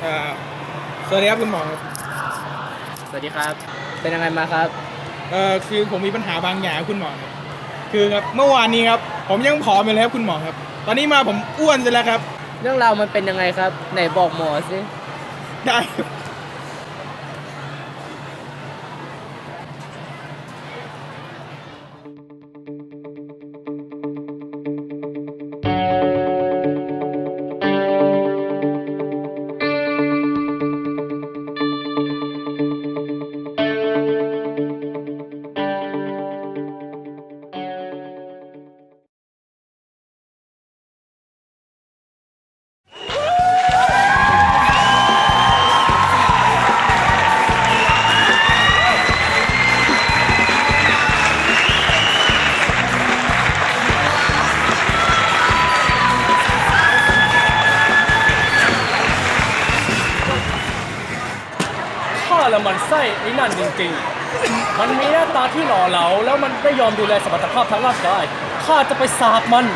เอ่อสวัสดีครับคุณหมอครับสวัสดีครับ เป็นยังไงมาครับ เอ่อคือผมมีปัญหาบางอย่างครับคุณหมอครับคือครับเมื่อวานนี้ครับ ผมยังผอมอยู่เลยครับคุณหมอครับ ตอนนี้มาผมอ้วนไปแล้วครับ เรื่องราวมันเป็นยังไงครับ ไหนบอกหมอสิ ได้ครับ มันไส้ไอ้นั่นจริงๆ มันมีหน้าตาที่หล่อเหลาแล้วมันไม่ยอมดูแลสมรรถภาพทางร่างกายข้าจะไปสาบมัน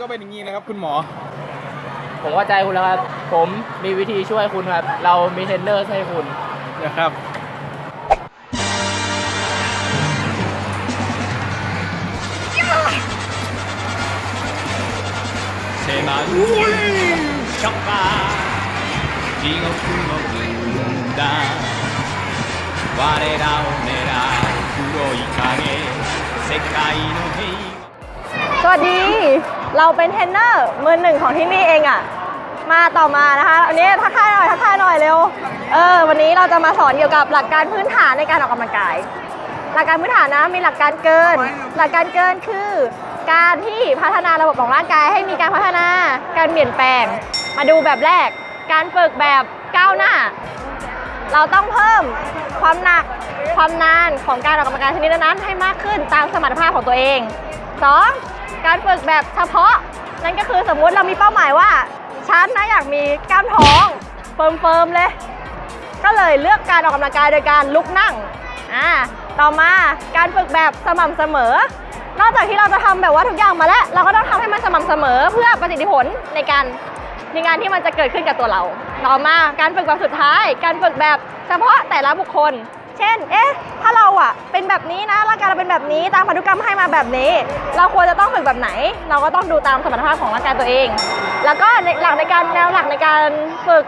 ก็เป็นอย่างนี้นะครับ คุณหมอ ผมเข้าใจคุณแล้วครับ ผมมีวิธีช่วยคุณครับ เรามีเทรนเนอร์ให้คุณ นะครับ 迫るショッパー地獄の軍団我らを狙う黒い影世界の平和 สวัสดี เราเป็นเทรนเนอร์มือหนึ่งของที่นี่เองอะ่ะ มาต่อมานะคะวันนี้ทักทายหน่อยทักทายหน่อยเร็ว เออ วันนี้เราจะมาสอนเกี่ยวกับหลักการพื้นฐานในการออกกำลังกาย หลักการพื้นฐานนะมีหลักการเกิน หลักการเกินคือ การที่พัฒนาระบบของร่างกายให้มีการพัฒนา การเปลี่ยนแปลง มาดูแบบแรก การฝึกแบบก้าวหน้า เราต้องเพิ่มความหนักความนานของการออกกำลังกายชนิดนั้นให้มากขึ้นตามสมรรถภาพของตัวเอง 2. การฝึกแบบเฉพาะ นั่นก็คือสมมุติเรามีเป้าหมายว่าฉันนะอยากมีกล้ามท้องเฟิร์มๆเลย ก็เลยเลือกการออกกำลังกายโดยการลุกนั่งอ่าต่อมาการฝึกแบบสม่ำเสมอ นอกจากที่เราจะทำแบบว่าทุกอย่างมาแล้ว เราก็ต้องทำให้มันสม่ำเสมอเพื่อประสิทธิผลในการในงานที่มันจะเกิดขึ้นกับตัวเรา ต่อมาการฝึกแบบสุดท้าย การฝึกแบบเฉพาะแต่ละบุคคล เช่น เอ๊ะ ถ้าเราอะเป็นแบบนี้นะร่างกายเราเป็นแบบนี้ ตามพันธุกรรมให้มาแบบนี้ เราควรจะต้องฝึกแบบไหน เราก็ต้องดูตามสมรรถภาพของร่างกายตัวเอง แล้วก็หลักในการแนวหลักในการฝึก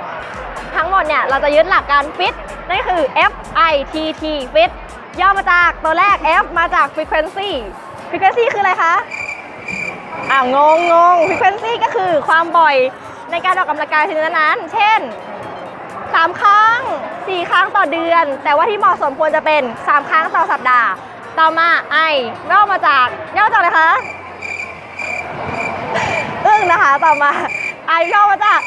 ทั้งหมดเนี่ย เราจะยึดหลักการฟิต นั่นคือ F I T T fit ย่อมาจากตัวแรก F มาจาก frequency frequency คืออะไรคะอ้าวงงงง frequency ก็คือความบ่อยในการออกกำลังกายชนิดนั้น เช่น 3 ครั้ง 4 ครั้งต่อเดือน แต่ว่าที่เหมาะสมควรจะเป็น 3 ครั้งต่อสัปดาห์ ต่อมา I ย่อมาจากย่อมาจากอะไรคะอึ้งนะคะต่อมา I ย่อมาจาก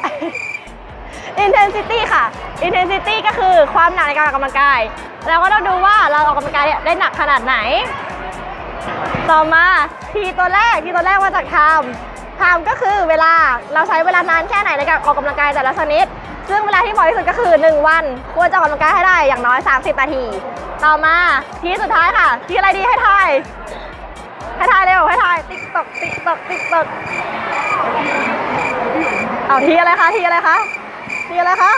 intensity ค่ะ intensity ก็คือความหนักในการออกกำลังกาย เราก็ต้องดูว่าเราออกกำลังกายได้หนักขนาดไหน ต่อมาทีตัวแรกทีตัวแรกมาจาก time time ก็คือเวลาเราใช้เวลานานแค่ไหนในการออกกำลังกายแต่ละชนิด ซึ่งเวลาที่เหมาะที่สุดก็คือ 1 วัน ควรจะออกกำลังกายให้ได้อย่างน้อย 30 นาที ต่อมาทีสุดท้ายค่ะ ทีอะไรดีให้ทายให้ทายเร็วให้ทายติ๊กตอกติ๊กตอกติ๊กตอกเอาทีอะไรคะทีอะไรคะทีอะไรคะ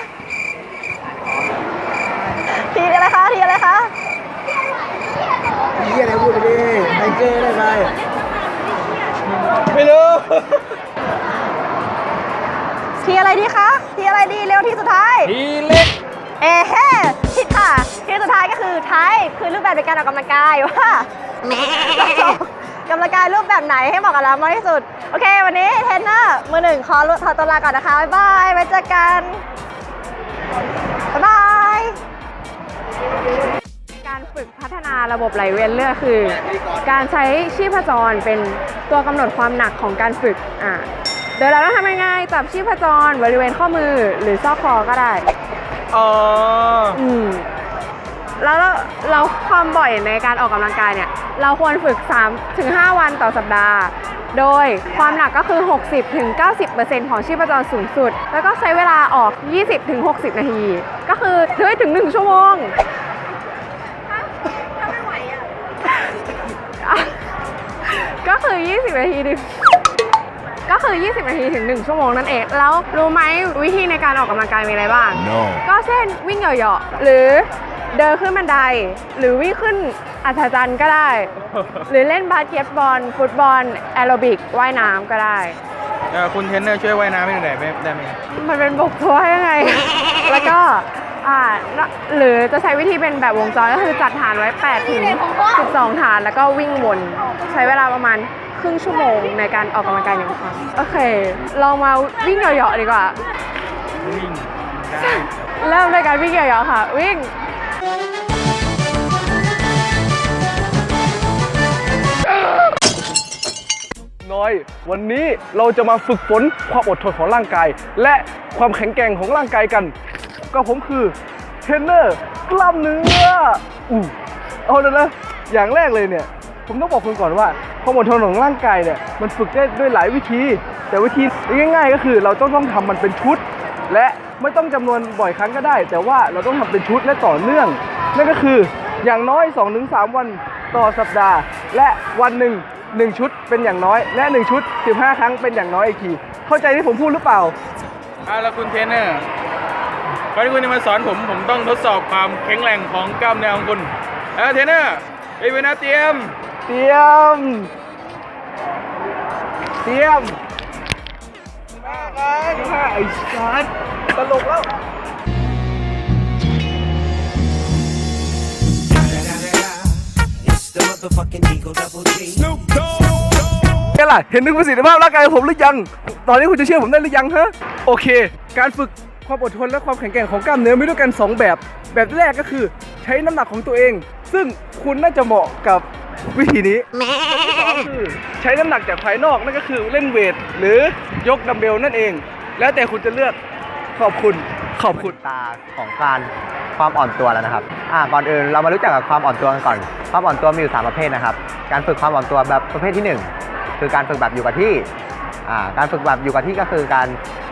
ทีอะไรคะทีอะไรคะเฮียอะไรพูดไปดิไทเกอร์ได้ไหมไม่รู้ ทีอะไรดีคะ ทีอะไรดีเร็วที่สุดท้าย ทีเล็ก เอเฮ้ผิดค่ะ ทีสุดท้ายก็คือไทยคือรูปแบบในการออกกำลังกายว่าเราจะออกกำลังกายรูปแบบไหนให้เหมาะกับเรามากที่สุด โอเค วันนี้เทรนเนอร์มือหนึ่งขอขอตัวลาก่อนนะคะ บ๊ายบายไว้เจอกัน บ๊ายบาย การฝึกพัฒนาระบบไหลเวียนเลือดคือ การใช้ชีพจรเป็นตัวกำหนดความหนักของการฝึกอ่า โดยเราต้องทำยังไงจับชีพจรบริเวณข้อมือหรือซอกคอก็ได้ อ๋อ อืมแล้วเราเราความบ่อยในการออกกำลังกายเนี่ย เราควรฝึก3ถึง5วันต่อสัปดาห์ โดยความหนักก็คือ 60ถึง90%ของชีพจรสูงสุด แล้วก็ใช้เวลาออก 20ถึง60 นาที ก็คือด้วยถึง 1 ชั่วโมงก็คือ 20 นาทีถึง ก็คือ 20 นาทีถึง 1 ชั่วโมงนั่นเอง แล้วรู้ไหมวิธีในการออกกำลังกายมีอะไรบ้าง no ก็เช่นวิ่งเหยาะๆหรือเดินขึ้นบันได หรือวิ่งขึ้นอัศจรรย์ก็ได้ หรือเล่นบาสเกตบอล ฟุตบอล แอโรบิกว่ายน้ำก็ได้เอ่อคุณเทรนเนอร์ช่วยว่ายน้ำให้หน่อยได้ไหมได้ไหมมันเป็นบกทัวร์ยังไง แล้วก็อ่าหรือจะใช้วิธีเป็นแบบวงจรก็คือจัดฐานไว้8ถึง12 ฐาน แล้วก็วิ่งวน ใช้เวลาประมาณค รึ่งชั่วโมงในการออกกำลังกายหนึ่งครั้งโอเค ลองมาวิ่งเหยาะๆดีกว่า วิ่งได้เริ่มด้วยการวิ่งเหยาะๆค่ะ วิ่งน้อย วันนี้เราจะมาฝึกฝนความอดทนของร่างกาย และความแข็งแกร่งของร่างกายกัน ก็ผมคือเทรนเนอร์กล้ามเนื้ออู้เอาเลยนะอย่างแรกเลยเนี่ย ผมต้องบอกคุณก่อนว่า ความอดทนของร่างกายเนี่ยมันฝึกได้ด้วยหลายวิธี แต่วิธีง่ายๆ ก็คือเราต้องต้องทำมันเป็นชุด และไม่ต้องจำนวนบ่อยครั้งก็ได้ แต่ว่าเราต้องทำเป็นชุดและต่อเนื่อง นั่นก็คืออย่างน้อย 2-3 วันต่อสัปดาห์ และวันหนึ่งหนึ่งชุดเป็นอย่างน้อย และ 1 ชุด 15 ครั้งเป็นอย่างน้อยอีกทีเข้าใจที่ผมพูดหรือเปล่าอ่าแล้วคุณเทรนเนอร์ก่อนที่คุณจะมาสอนผมผมต้องทดสอบความแข็งแรงของกล้ามเนื้อของคุณเออเทรนเนอร์ไปเวนาเตรียม เตรียม เตรียมมาไอ้สัสตลกแล้ว It's the motherfucking Eagle Double G. ไงล่ะเห็นถึงประสิทธิภาพร่างกายของผมหรือยัง ตอนนี้คุณจะเชื่อผมได้หรือยังฮะ โอเค การฝึกความอดทนและความแข็งแกร่งของกล้ามเนื้อมีด้วยกัน 2 แบบ แบบแรกก็คือใช้น้ำหนักของตัวเอง ซึ่งคุณน่าจะเหมาะกับ วิธีนี้แบบที่สองคือใช้น้ำหนักจากภายนอกนั่นก็คือเล่นเวทหรือยกดัมเบลนั่นเอง แล้วแต่คุณจะเลือกขอบคุณขอบคุณ ตาของการความอ่อนตัวแล้วนะครับ อ่า ก่อนอื่นเรามารู้จักกับความอ่อนตัวกันก่อน ความอ่อนตัวมีอยู่ 3 ประเภทนะครับ การฝึกความอ่อนตัวแบบประเภทที่ 1 คือการฝึกแบบอยู่กับที่ อ่า การฝึกแบบอยู่กับที่ก็คือการ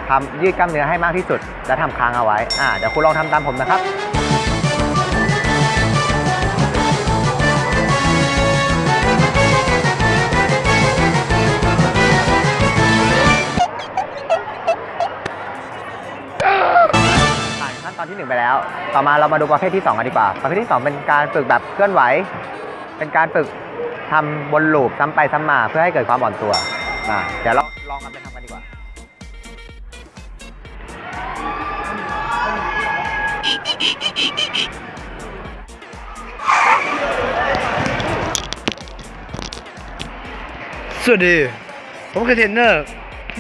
ทำยืดกล้ามเนื้อให้มากที่สุด และทำค้างเอาไว้ อ่า เดี๋ยวคุณลองทำตามผมนะครับ ตอนที่ 1 ไปแล้ว ต่อมาเรามาดูประเภทที่ 2 กันดีกว่า ประเภทที่ 2 เป็นการฝึกแบบเคลื่อนไหว เป็นการฝึกทำบนลูปซ้ำไปซ้ำมาเพื่อให้เกิดความอ่อนตัวอ่าเดี๋ยวเราลองกันไปทำกันดีกว่าสวัสดี ผมคือเทรนเนอร์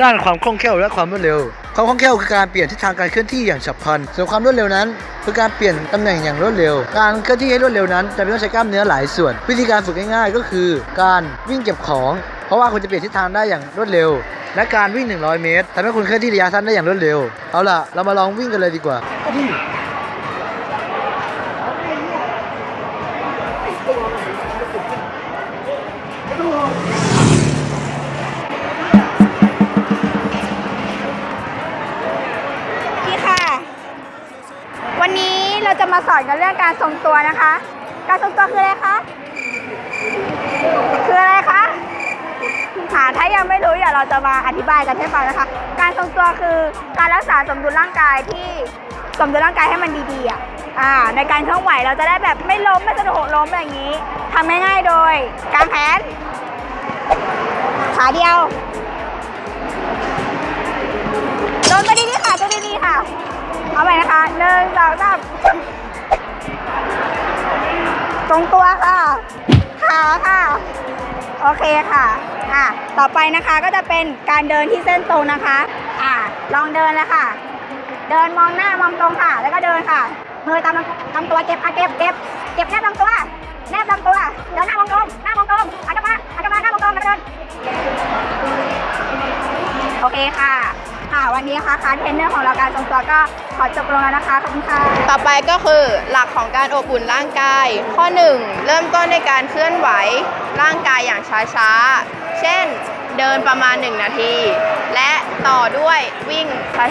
ด้านความคล่องแคล่วและความรวดเร็ว ความคล่องแคล่วคือการเปลี่ยนทิศทางการเคลื่อนที่อย่างฉับพลัน ส่วนความรวดเร็วนั้น คือการเปลี่ยนตำแหน่งอย่างรวดเร็ว การเคลื่อนที่ให้รวดเร็วนั้นจะต้องใช้กล้ามเนื้อหลายส่วน วิธีการฝึกง่ายๆ ก็คือ การวิ่งเก็บของ เพราะว่าคุณจะเปลี่ยนทิศทางได้อย่างรวดเร็ว และการวิ่ง 100 เมตรทำให้คุณเคลื่อนที่ระยะสั้นได้อย่างรวดเร็ว เอาล่ะ เรามาลองวิ่งกันเลยดีกว่า อนกันเรื่องการทรงตัวนะคะ การทรงตัวคืออะไรคะ คืออะไรคะค่ะถ้ายังไม่รู้เดี๋ยวเราจะมาอธิบายกันให้ฟังนะคะ การทรงตัวคือการรักษาสมดุลร่างกายที่สมดุลร่างกายให้มันดีๆอะอ่าในการเคลื่อนไหวเราจะได้แบบไม่ล้มไม่สะดุดล้มอย่างนี้ทำง่ายๆโดยการแขนขาเดียวโดนมาดีๆค่ะโดนดีๆค่ะ เอาใหม่นะคะหนึ่งสองสาม ตรงตัวค่ะ ขาค่ะ โอเคค่ะ อะ ต่อไปนะคะก็จะเป็นการเดินที่เส้นตรงนะคะ อะ ลองเดินเลยค่ะ เดินมองหน้ามองตรงค่ะ แล้วก็เดินค่ะ มือตามตามตัวเก็บค่ะเก็บเก็บเก็บแค่ลำตัว แนบลำตัว เดินหน้ามองตรง หน้ามองตรงหันกลับมาหันกลับมาหน้ามองตรงแล้วเดิน โอเคค่ะ ค่ะ วันนี้นะคะคลาเทรนเนอร์ของเราการทรงตัวก็ ขอจบลงแล้วนะคะ ขอบคุณค่ะ ต่อไปก็คือหลักของการอบอุ่นร่างกาย ข้อ 1 เริ่มต้นในการเคลื่อนไหวร่างกายอย่างช้าๆ เช่นเดินประมาณ 1 นาที และต่อด้วยวิ่ง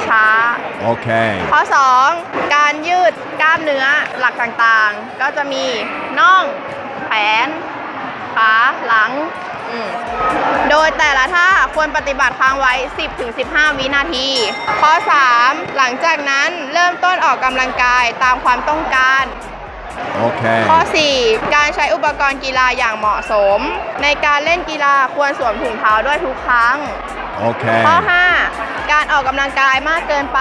ช้าๆ Okay. ข้อ 2 การยืดกล้ามเนื้อหลักต่างๆ ก็จะมีน่อง แขน ขา หลังอืม โดยแต่ละท่าควรปฏิบัติค้างไว้ 10-15 วินาที ข้อ 3 หลังจากนั้นเริ่มต้นออกกำลังกายตามความต้องการ Okay. ข้อ 4 การใช้อุปกรณ์กีฬาอย่างเหมาะสม ในการเล่นกีฬาควรสวมถุงเท้าด้วยทุกครั้ง Okay. ข้อ 5 การออกกำลังกายมากเกินไป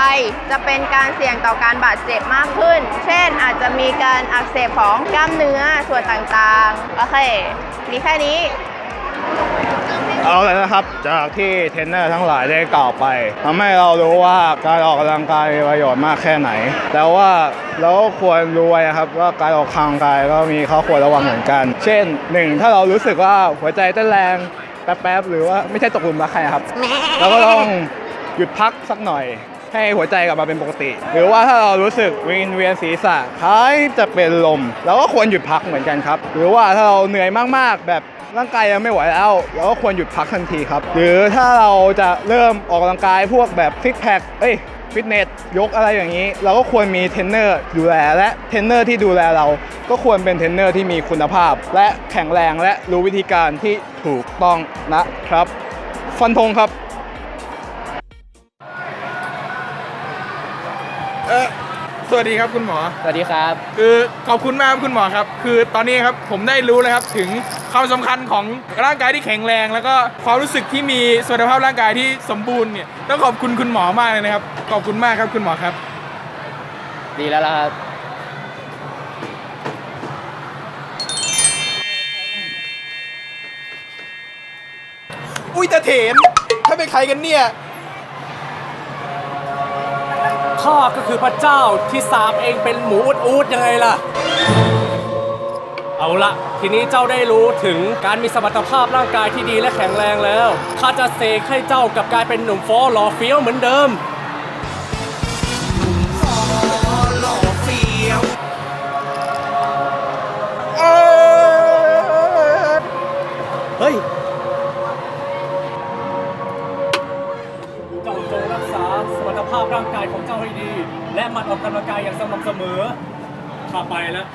จะเป็นการเสี่ยงต่อการบาดเจ็บมากขึ้น เช่นอาจจะมีการอักเสบของกล้ามเนื้อส่วนต่างๆ โอเค มีแค่นี้ เอาเลยนะครับ จากที่เทรนเนอร์ทั้งหลายได้กล่าวไปทำให้เรารู้ว่าการออกกำลังกายมีประโยชน์มากแค่ไหนแต่ว่าเราก็ควรรู้ไว้นะครับว่าการออกกำลังกายก็มีข้อควรระวังเหมือนกัน เช่นหนึ่งถ้าเรารู้สึกว่าหัวใจเต้นแรงแป๊บๆหรือว่าไม่ใช่ตกหลุมรักใครครับเราก็ต้องหยุดพักสักหน่อยให้หัวใจกลับมาเป็นปกติ หรือว่าถ้าเรารู้สึกวิงเวียนศีรษะคล้ายจะเป็นลมเราก็ควรหยุดพักเหมือนกันครับ หรือว่าถ้าเราเหนื่อยมากๆ แบบ ร่างกายยังไม่ไหวแล้วเราก็ควรหยุดพักทันทีครับ หรือถ้าเราจะเริ่มออกกำลังกายพวกแบบซิกแพคเอ้ยฟิตเนสยกอะไรอย่างนี้ เราก็ควรมีเทรนเนอร์ดูแลและเทรนเนอร์ที่ดูแลเรา ก็ควรเป็นเทรนเนอร์ที่มีคุณภาพ และแข็งแรงและรู้วิธีการที่ถูกต้องนะครับ ฟันธงครับ สวัสดีครับคุณหมอ สวัสดีครับ คือขอบคุณมากครับคุณหมอครับ คือตอนนี้ครับผมได้รู้เลยครับถึงความสำคัญของร่างกายที่แข็งแรง แล้วก็ความรู้สึกที่มีสุขภาพร่างกายที่สมบูรณ์เนี่ยต้องขอบคุณคุณหมอมากเลยนะครับขอบคุณมากครับคุณหมอครับ ดีแล้วล่ะครับ อุ้ยตาเถนถ้าเป็นใครกันเนี่ย ข้าก็คือพระเจ้าที่สาบเองเป็นหมูอุดอูดยังไงล่ะ เอาละทีนี้เจ้าได้รู้ถึงการมีสมรรถภาพร่างกายที่ดีและแข็งแรงแล้วข้าจะเสกให้เจ้ากลับกลายเป็นหนุ่มฟอหล่อเฟี้ยวเหมือนเดิม หมันออกกำลังกายอย่างสม่ำเสมอข้าไปแล้ว